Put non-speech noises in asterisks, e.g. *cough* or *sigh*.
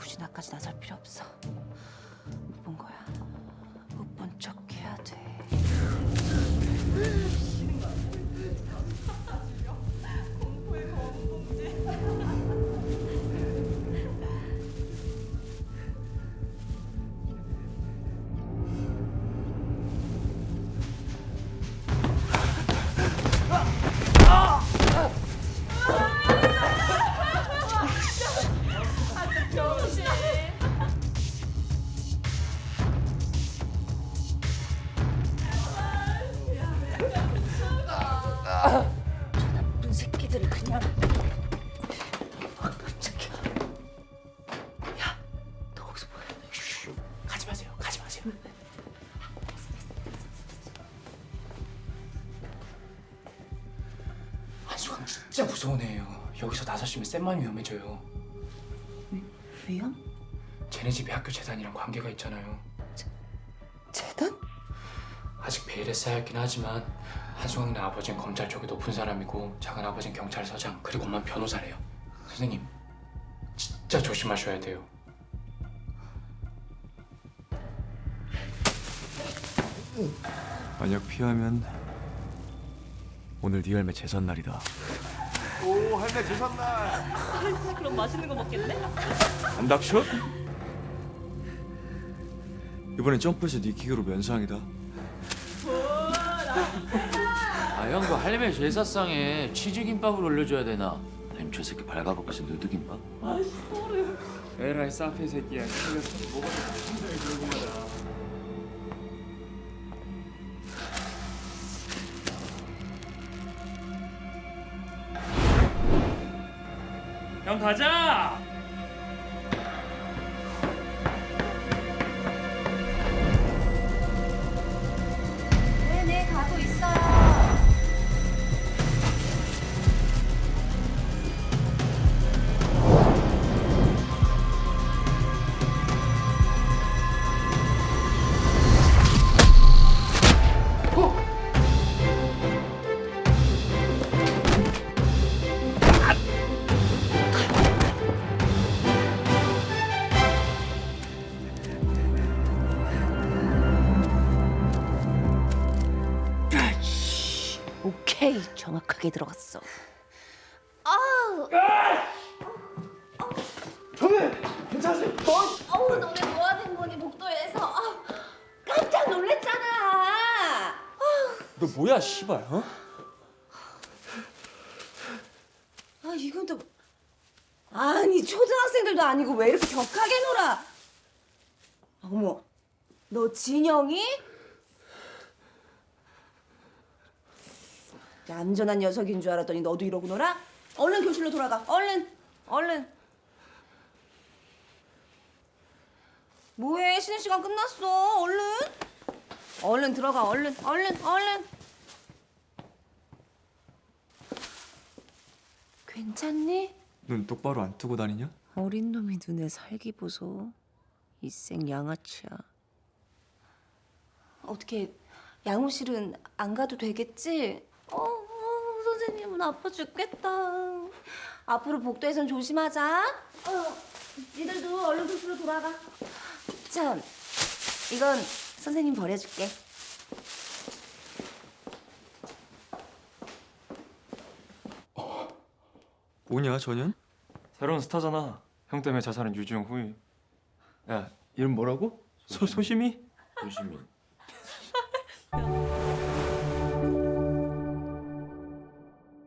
굳이 나까지 나설 필요 없어. 못 본 거야. 나쁜 새끼들을 그냥. 아, 깜짝이야. 야, 너 거기서 뭐해? 슈, 가지 마세요. 가지 마세요. 한수강 진짜 무서운 애예요. 여기서 나서시면 쌤만 위험해져요. 위험? 쟤네 집이 학교 재단이랑 관계가 있잖아요. 재단? 아직 베일에 쌓여있긴 하지만 한수강네 아버지는 검찰 쪽에 높은 사람이고 작은 아버지는 경찰서장 그리고 엄마는 변호사래요. 선생님 진짜 조심하셔야 돼요. 만약 피하면 오늘 네 할매 제삿 날이다. 오 할매 제삿날 그럼 맛있는 거 먹겠네? 안닥션? 이번엔 점프해서 네 기계로 면상이다. 아 형 그 할매 제사상에 치즈김밥을 올려줘야 되나? 아니면 저 새끼 발가벗겨서 누드김밥? 에라이 사페 새끼야. 형 가자. 오케이 정확하게 들어갔어. 어우 너네 뭐 하는 거니 복도에서 아, 깜짝 놀랬잖아 너 뭐야, 씨발? 어? 아 이건 또 아니 초등학생들도 아니고 왜 이렇게 격하게 놀아 아, 어머 너 진영이? 얌전한 녀석인 줄 알았더니 너도 이러고 놀아? 얼른 교실로 돌아가 얼른 얼른 뭐해 쉬는 시간 끝났어 얼른 얼른 들어가 얼른 얼른 얼른 괜찮니? 눈 똑바로 안 뜨고 다니냐? 어린 놈이 눈에 살기 보소. 이생 양아치야. 어떻게 양호실은 안 가도 되겠지? 선생님은 아파 죽겠다. 앞으로 복도에선 조심하자. 어, 니들도 얼른 교실로 돌아가. 참, 이건 선생님 버려줄게. 뭐냐, 전현? 새로운 스타잖아. 형 때문에 자살한 유지영 후임. 야, 이름 뭐라고? 소 소심이? 조심히. 야, *laughs* *laughs*